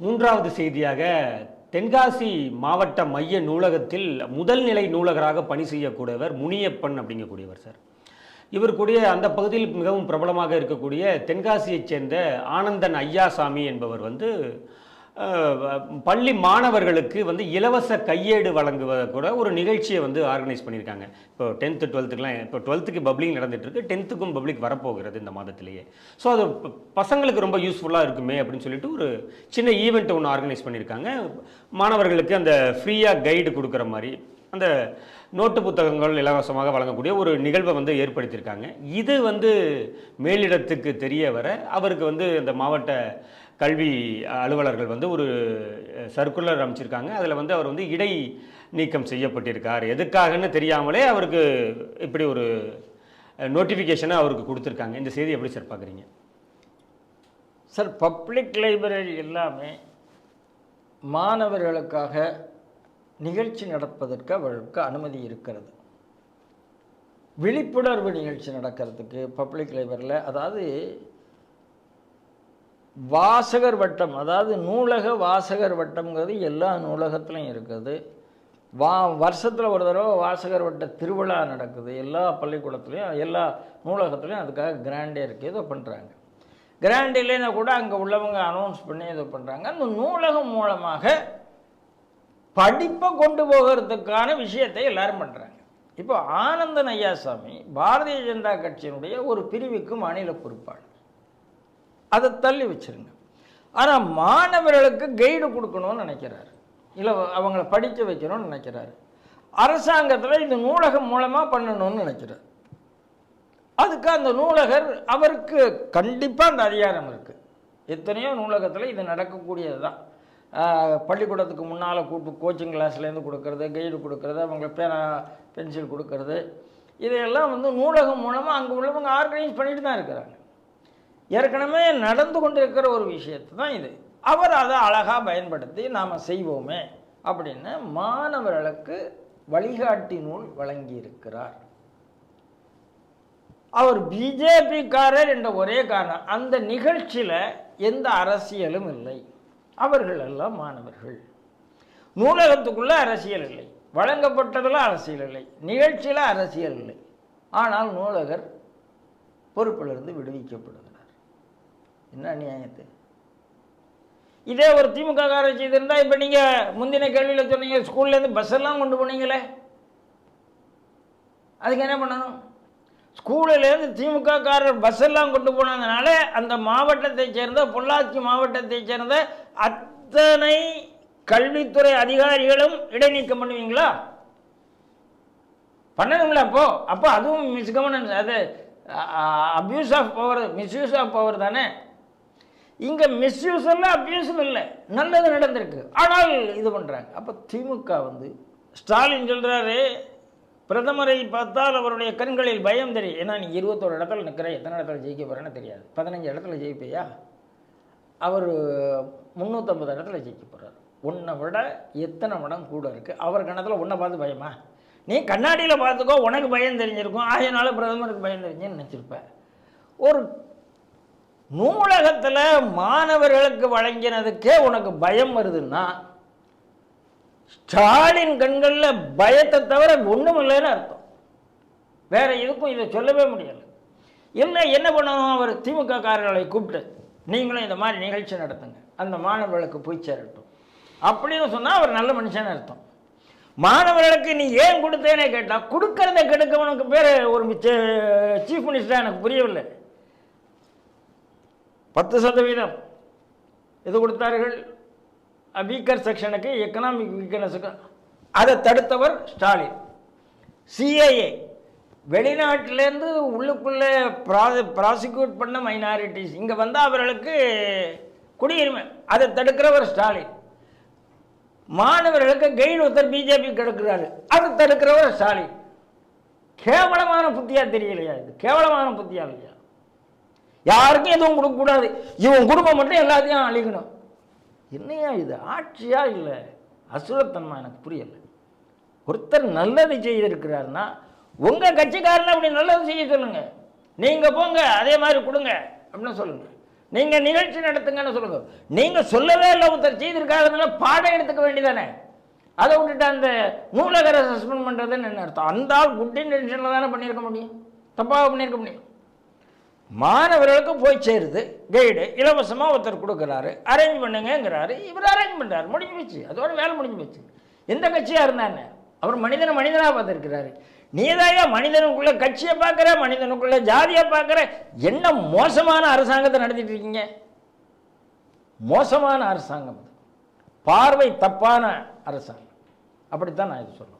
மூன்றாவது செய்தியாக தென்காசி மாவட்ட மைய நூலகத்தில் முதல்நிலை நூலகராக பணி செய்யக்கூடியவர் முனியப்பன் அப்படிங்கக்கூடியவர் சார். இவர் கூடிய அந்த பகுதியில் மிகவும் பிரபலமாக இருக்கக்கூடிய தென்காசியைச் சேர்ந்த ஆனந்தன் ஐயாசாமி என்பவர் வந்து பள்ளி மாணவர்களுக்கு வந்து இலவச கையேடு வழங்குவத கூட ஒரு நிகழ்ச்சியை வந்து ஆர்கனைஸ் பண்ணியிருக்காங்க. இப்போ டென்த்து டுவெல்த்துக்குலாம் இப்போ டுவெல்த்துக்கு பப்ளிக் நடந்துட்டுருக்கு டென்த்துக்கும் பப்ளிக் வரப்போகிறது இந்த மாதத்திலேயே. ஸோ அது பசங்களுக்கு ரொம்ப யூஸ்ஃபுல்லாக இருக்குமே அப்படின்னு சொல்லிட்டு ஒரு சின்ன ஈவெண்ட்டை ஒன்று ஆர்கனைஸ் பண்ணியிருக்காங்க. மாணவர்களுக்கு அந்த ஃப்ரீயாக கைடு கொடுக்குற மாதிரி. அந்த நோட்டு புத்தகங்கள் இலவசமாக வழங்கக்கூடிய ஒரு நிகழ்வை வந்து ஏற்படுத்தியிருக்காங்க. இது வந்து மேலிடத்துக்கு தெரிய வர அவருக்கு வந்து இந்த மாவட்ட கல்வி அலுவலர்கள் வந்து ஒரு சர்க்குலர் அமைச்சிருக்காங்க. அதில் வந்து அவர் வந்து இடை நீக்கம் செய்யப்பட்டிருக்கார். எதுக்காகன்னு தெரியாமலே அவருக்கு இப்படி ஒரு நோட்டிஃபிகேஷனை அவருக்கு கொடுத்துருக்காங்க. இந்த செய்தி எப்படி சார் பார்க்குறீங்க? சார் பப்ளிக் லைப்ரரி எல்லாமே மாணவர்களுக்காக நிகழ்ச்சி நடப்பதற்கு அவர்களுக்கு அனுமதி இருக்கிறது. விழிப்புணர்வு நிகழ்ச்சி நடக்கிறதுக்கு பப்ளிக் லைப்ரரியில் அதாவது வாசகர் வட்டம் அதாவது நூலக வாசகர் வட்டம்ங்கிறது எல்லா நூலகத்துலையும் இருக்குது. வா வருஷத்தில் ஒரு தடவை வாசகர் வட்ட திருவிழா நடக்குது. எல்லா பள்ளிக்கூடத்துலேயும் எல்லா நூலகத்துலேயும் அதுக்காக கிராண்டே இருக்குது இதை பண்ணுறாங்க கிராண்ட் இல்லைன்னா கூட அங்கே உள்ளவங்க அனௌன்ஸ் பண்ணி இதை பண்ணுறாங்க அந்த நூலகம் மூலமாக படிப்பை கொண்டு போகிறதுக்கான விஷயத்தை எல்லாரும் பண்ணுறாங்க இப்போ ஆனந்தன் ஐயாசாமி பாரதிய ஜனதா கட்சியினுடைய ஒரு பிரிவுக்கு மாநில பொறுப்பாளர். அதை தள்ளி வச்சிருங்க. ஆனால் மாணவர்களுக்கு கைடு கொடுக்கணும்னு நினைக்கிறாரு. இல்லை அவங்கள படிக்க வைக்கணும்னு நினைக்கிறாரு. அரசாங்கத்தில் இந்த நூலகம் மூலமாக பண்ணணும்னு நினைக்கிறார். அதுக்கு அந்த நூலகர் அவருக்கு கண்டிப்பாக அந்த அதிகாரம் இருக்குது எத்தனையோ நூலகத்தில் இது நடக்கக்கூடியது தான் பள்ளிக்கூடத்துக்கு முன்னால் கூட்டு கோச்சிங் கிளாஸ்லேருந்து கொடுக்கறது கைடு கொடுக்கறது அவங்க பேனா பென்சில் கொடுக்கறது. இதையெல்லாம் வந்து நூலகம் மூலமாக அங்கே உள்ளவங்க ஆர்கனைஸ் பண்ணிட்டு தான் இருக்கிறாங்க. ஏற்கனவே நடந்து கொண்டிருக்கிற ஒரு விஷயத்தை தான் இது. அவர் அதை அழகாக பயன்படுத்தி நாம் செய்வோமே அப்படின்னு மாணவர்களுக்கு வழிகாட்டி நூல் வழங்கியிருக்கிறார். அவர் பிஜேபிக்காரர் என்ற ஒரே காரணம் அந்த நிகழ்ச்சியில் எந்த அரசியலும் இல்லை. அவர்கள் எல்லாம் மாணவர்கள். நூலகத்துக்குள்ள அரசியல் இல்லை. வழங்கப்பட்டதில் அரசியல் இல்லை. நிகழ்ச்சியில் அரசியல் இல்லை. ஆனால் நூலகர் பொறுப்பிலிருந்து விடுவிக்கப்படுகிறார். என்ன அநியாயத்தை? இதே ஒரு திமுக காரை செய்திருந்தால் இப்போ நீங்கள் முந்தின கேள்வியில் சொன்னீங்க ஸ்கூல்லேருந்து பஸ் எல்லாம் கொண்டு போனீங்களே? அதுக்கு என்ன பண்ணணும்? ஸ்கூலிலேருந்து திமுககாரர் பஸ் எல்லாம் கொண்டு போனதுனால அந்த மாவட்டத்தை சேர்ந்த பொள்ளாச்சி மாவட்டத்தை சேர்ந்த அத்தனை கல்வித்துறை அதிகாரிகளும் இடைநீக்கம் பண்ணுவீங்களா? பண்ணணுங்களா அப்போ? அப்போ அதுவும் மிஸ்கவர்னன்ஸ் அது abuse of power misuse of power தானே? இங்கே மிஸ்யூஸ் இல்லை அப்யூஸும் இல்லை. நல்லது நடந்திருக்கு. ஆனால் இது பண்ணுறாங்க அப்போ திமுக வந்து ஸ்டாலின் சொல்கிறாரு பிரதமரை பார்த்தால் அவருடைய கண்களில் பயம் தெரியும். ஏன்னா நீ இருபத்தோரு இடத்துல நிற்கிற எத்தனை இடத்துல ஜெயிக்க போகிறேன்னு தெரியாது. பதினஞ்சு இடத்துல ஜெயிப்பியா? அவர் முந்நூற்றம்பது இடத்துல ஜெயிக்க போகிறார் உன்னை விட எத்தனை மடம் கூட இருக்குது அவர் கணத்தில் உன்னை பார்த்து பயமா? நீ கண்ணாடியில் பார்த்துக்கோ உனக்கு பயம் தெரிஞ்சிருக்கும். ஆயினால பிரதமருக்கு பயம் தெரிஞ்சுன்னு நினச்சிருப்ப. ஒரு நூலகத்தில் மாணவர்களுக்கு வழங்கினதுக்கே உனக்கு பயம் வருதுன்னா ஸ்டாலின் கண்களில் பயத்தை தவிர ஒன்றும் இல்லைன்னு அர்த்தம். வேற எதுக்கும் இதை சொல்லவே முடியலை. இல்லை என்ன பண்ணணும்? அவர் திமுக காரர்களை கூப்பிட்டு நீங்களும் இந்த மாதிரி நிகழ்ச்சி நடத்துங்க. அந்த மாணவர்களுக்கு போய் சேரட்டும். அப்படின்னு சொன்னால் அவர் நல்ல மனுஷன் அர்த்தம். மாணவர்களுக்கு நீ ஏன் கொடுத்தேனே கேட்டால் கொடுக்கறத கெடுக்கவனுக்கு பேர் ஒரு சீஃப் மினிஸ்டர் எனக்கு புரியவில்லை. பத்து சதவீதம். இது கொடுத்தார்கள்? வீக்கர் செக்ஷனுக்கு எக்கனாமிக் வீக்னஸுக்கு அதை தடுத்தவர் ஸ்டாலின். சிஏஏ வெளிநாட்டிலேருந்து உள்ளுக்குள்ளே ப்ரா ப்ராசிக்யூட் பண்ண மைனாரிட்டிஸ் இங்கே வந்தால் அவர்களுக்கு குடியுரிமை. அதை தடுக்கிறவர் ஸ்டாலின். மாணவர்களுக்கு கெயின் ஒருத்தர் பிஜேபி கெடுக்கிறாரு அதை தடுக்கிறவர் ஸ்டாலின். கேவலமான புத்தியாக தெரியலையா இது? கேவலமான புத்தியா இல்லையா? யாருக்கும் எதுவும் கொடுக்கக்கூடாது. இவன் குடும்பம் மட்டும் எல்லாத்தையும் அழிக்கணும். என்னையா இது? ஆட்சியா இல்லை? அசுரத்தன்மா எனக்கு புரியல. ஒருத்தர் நல்லது செய்திருக்கிறாருன்னா உங்கள் கட்சிக்காரன் அப்படி நல்லது செய்ய சொல்லுங்க. நீங்கள் போங்க அதே மாதிரி கொடுங்க அப்படின்னு சொல்லுங்க. நீங்கள் நிகழ்ச்சி நடத்துங்கன்னு சொல்லுங்க. நீங்கள் சொல்லவே இல்லை ஒருத்தர் செய்திருக்காதனால பாடம் எடுத்துக்க வேண்டியதானே? அதை விட்டுட்டு அந்த நூலகரை சஸ்பெண்ட் பண்ணுறதுன்னு என்ன அர்த்தம்? அந்த ஆள் குட் இன்டென்ஷனில் தானே பண்ணியிருக்க முடியும்? தப்பாக பண்ணியிருக்க முடியும். மாணவர்களுக்கும் போய் சேருது கைடு இலவசமாக ஒருத்தர் கொடுக்குறாரு அரேஞ்ச் பண்ணுங்கங்கிறாரு இவர் அரேஞ்ச் பண்ணுறாரு முடிஞ்சு போச்சு அதோட வேலை முடிஞ்சு போச்சு. எந்த கட்சியாக இருந்தானே? அவர் மனிதனை மனிதனாக பார்த்துருக்கிறாரு. நீதாயா மனிதனுக்குள்ள கட்சியை பார்க்குற மனிதனுக்குள்ள ஜாதியை பார்க்குற? என்ன மோசமான அரசாங்கத்தை நடத்திட்டு இருக்கீங்க? மோசமான அரசாங்கம் பார்வை தப்பான அரசாங்கம். அப்படித்தான் நான் இது சொல்லுவேன்